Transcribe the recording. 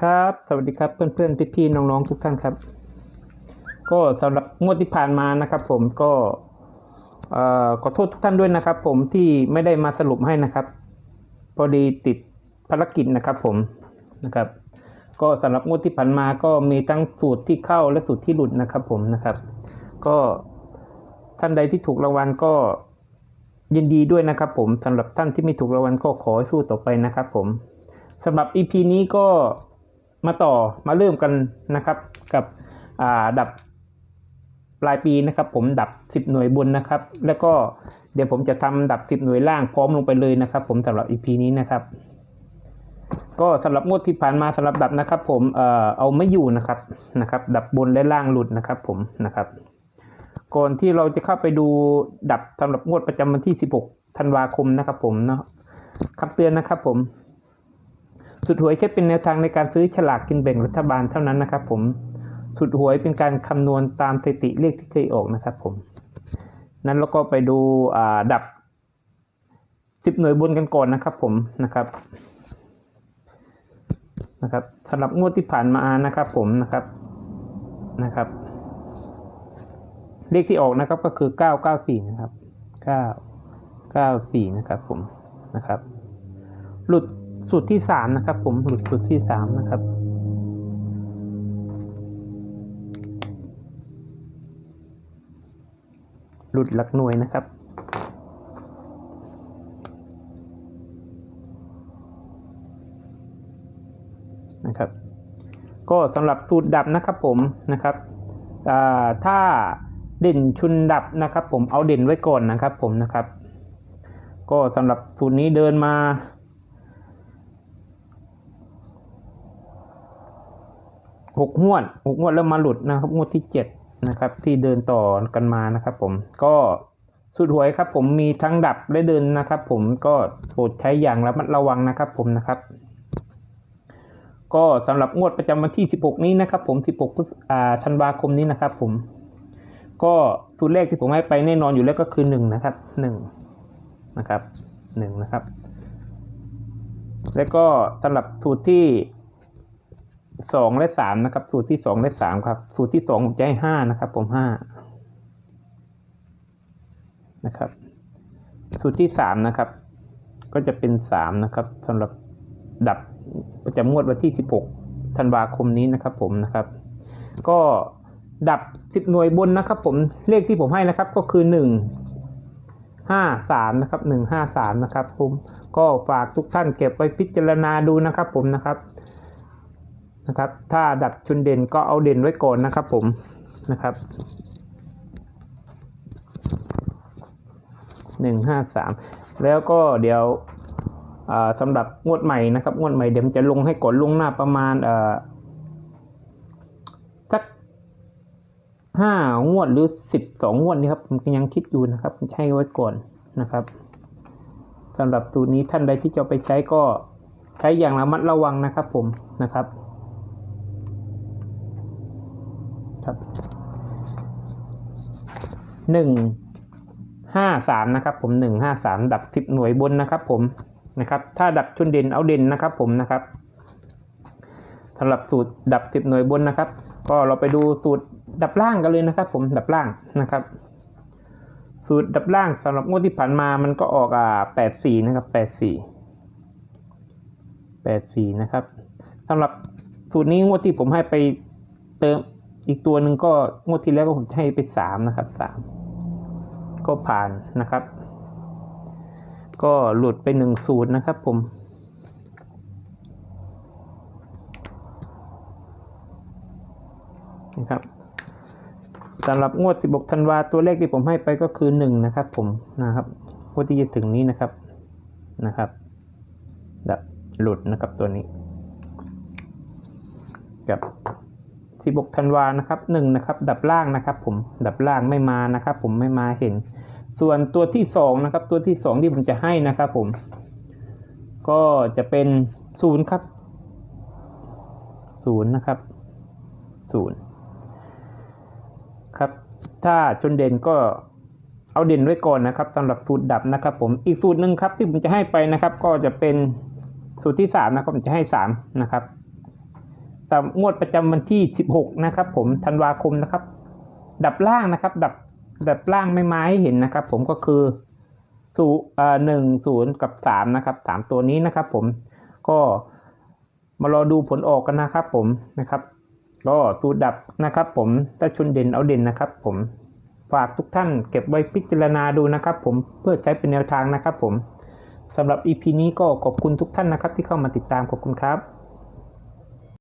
ครับ สวัสดีครับเพื่อนๆพี่ๆน้องๆทุกท่านครับ ก็สำหรับงวดที่ผ่านมานะครับ ผมก็เอ่อขอโทษทุกท่านด้วยนะครับ ผมที่ไม่ได้มาสรุปให้นะครับ พอดีติดภารกิจนะครับ ผมนะครับ ก็สำหรับงวดที่ผ่านมาก็มีทั้งสูตรที่เข้าและสูตรที่หลุดนะครับ ผมนะครับ ก็ท่านใดที่ถูกรางวัลก็ยินดีด้วยนะครับผมสำหรับท่านที่ไม่ถูกรางวัลก็ขอให้สู้ต่อไปนะครับผมสำหรับ EP นี้ก็ มาต่อมาเริ่มกันนะครับกับดับปลายปีนะครับ ผมดับ 10 หน่วยบนนะครับ แล้วก็เดี๋ยวผมจะทำดับ 10 หน่วยล่างพร้อมลงไปเลยนะครับ ผมสำหรับ EP นี้นะครับ ก็สำหรับงวดที่ผ่านมาสำหรับดับนะครับ ผมเอ่อเอาไม่อยู่นะครับนะครับ ดับบนและล่างหลุดนะครับ ผมนะครับ ก่อนที่เราจะเข้าไปดูดับสำหรับงวดประจำวันที่ 16 ธันวาคมนะครับ ผมเนาะคำเตือนนะครับ ผม สุดหวยแค่เป็นแนวทางในการซื้อฉลากกินแบ่งรัฐบาลเท่านั้นนะครับ ผมสุดหวยเป็นการคำนวณตามสถิติเลขที่เคยออกนะครับ ผม นั้นเราก็ไปดูดับ 10 หน่วยบนกันก่อนนะครับ ผมนะครับนะครับสำหรับงวดที่ผ่านมานะครับ ผมนะครับนะครับ เลขที่ออกนะครับก็คือ 994 นะครับ 994 นะครับ ผมนะครับ หลุด สูตรที่3นะครับ ผมหลุดสูตรที่3นะครับ หลุดหลักหน่วยนะครับนะครับ ก็สำหรับสูตรดับนะครับผมนะครับถ้าเด่นชุนดับนะครับ ผมเอาเด่นไว้ก่อนนะครับ ผมนะครับ ก็สำหรับสูตรนี้เดินมา หกงวดหกงวดแล้วมาหลุดนะครับงวดที่เจ็ดนะครับ ที่เดินต่อกันมานะครับ ผมก็สูตรหวยครับผมมีทั้งดับและเดินนะครับ ผมก็โปรดใช้อย่างระมัดระวังนะครับ ผมนะครับ ก็สำหรับงวดประจำวันที่ 16 นี้นะครับ ผม 16พฤษอ่าธันวาคมนี้นะครับ ผม ก็สูตรเลขที่ผมให้ไปแน่นอนอยู่แล้วก็คือ1นะครับ1นะครับ1นะครับ แล้วก็สำหรับสูตรที่ 2และ3นะครับ สูตรที่2และ3ครับ สูตรที่2ผมจะให้5นะครับผม5นะครับ สูตรที่3นะครับ ก็จะเป็น3นะครับสำหรับดับประจำงวดวันที่16ธันวาคมนี้นะครับ ผมนะครับ ก็ดับ10หน่วยบนนะครับ ผมเลขที่ผมให้นะครับ ก็คือ1 5 3นะครับ1 5 3นะครับ ผมก็ฝากทุกท่านเก็บไว้พิจารณาดูนะครับ ผมนะครับ นะครับ ถ้าดับชุนเด่นก็เอาเด่นไว้ก่อนนะครับผมนะครับ1 5 3แล้วก็เดี๋ยวสำหรับงวดใหม่นะครับงวดใหม่เดี๋ยวมันจะลงให้ก่อนลงหน้าประมาณสักห้างวดหรือสิบสองงวดนี่ครับผมยังคิดอยู่นะครับผมจะให้ไว้ก่อนนะครับสำหรับสูตรนี้ท่านใดที่จะไปใช้ก็ใช้อย่างระมัดระวังนะครับผมนะครับ ครับหนึ่งห้าสามนะครับ ผมหนึ่งห้าสามดับสิบหน่วยบนนะครับ ผมนะครับ ถ้าดับชุนเด่นเอาเด่นนะครับ ผมนะครับสำหรับสูตรดับสิบหน่วยบนนะครับ ก็เราไปดูสูตรดับล่างกันเลยนะครับ ผมดับล่างนะครับ สูตรดับล่างสำหรับงวดที่ผ่านมามันก็ออกอ่าแปดสี่นะครับแปดสี่แปดสี่นะครับสำหรับสูตรนี้งวดที่ผมให้ไปเติม อีกตัวหนึ่งก็งวดที่แล้วก็ผมให้ไปสามนะครับสามก็ผ่านนะครับ ก็หลุดไปหนึ่งสูตรนะครับผมนะครับสำหรับงวด 16 ธันวาตัวเลขที่ผมให้ไปก็คือ 1 นะครับผมนะครับงวดที่จะถึงนี้นะครับนะครับดับหลุดนะครับตัวนี้กับ 16ธันวานะครับ1นะครับดับล่างนะครับ ผมดับล่างไม่มานะครับ ผมไม่มาเห็น ส่วนตัวที่สองนะครับตัวที่สองที่ผมจะให้นะครับผม ก็จะเป็นศูนย์ครับศูนย์นะครับศูนย์ครับถ้าชนเด่นก็เอาเด่นไว้ก่อนนะครับสำหรับสูตรดับนะครับ ผมอีกสูตรหนึ่งครับที่ผมจะให้ไปนะครับ ก็จะเป็นสูตรที่สามนะครับผมจะให้สามนะครับ ตามงวดประจำวันที่ 16 นะครับ ผมธันวาคมนะครับ ดับล่างนะครับ ดับดับล่างไม่ไม้เห็นนะครับ ผมก็คือศูอ่าหนึ่งศูนย์กับสามนะครับสามตัวนี้นะครับ ผมก็มารอดูผลออกกันนะครับ ผมนะครับก็สูตรดับนะครับ ผมถ้าชนเด่นเอาเด่นนะครับ ผมฝากทุกท่านเก็บไว้พิจารณาดูนะครับ ผมเพื่อใช้เป็นแนวทางนะครับ ผมสำหรับ EP นี้ก็ขอบคุณทุกท่านนะครับ ที่เข้ามาติดตามขอบคุณครับ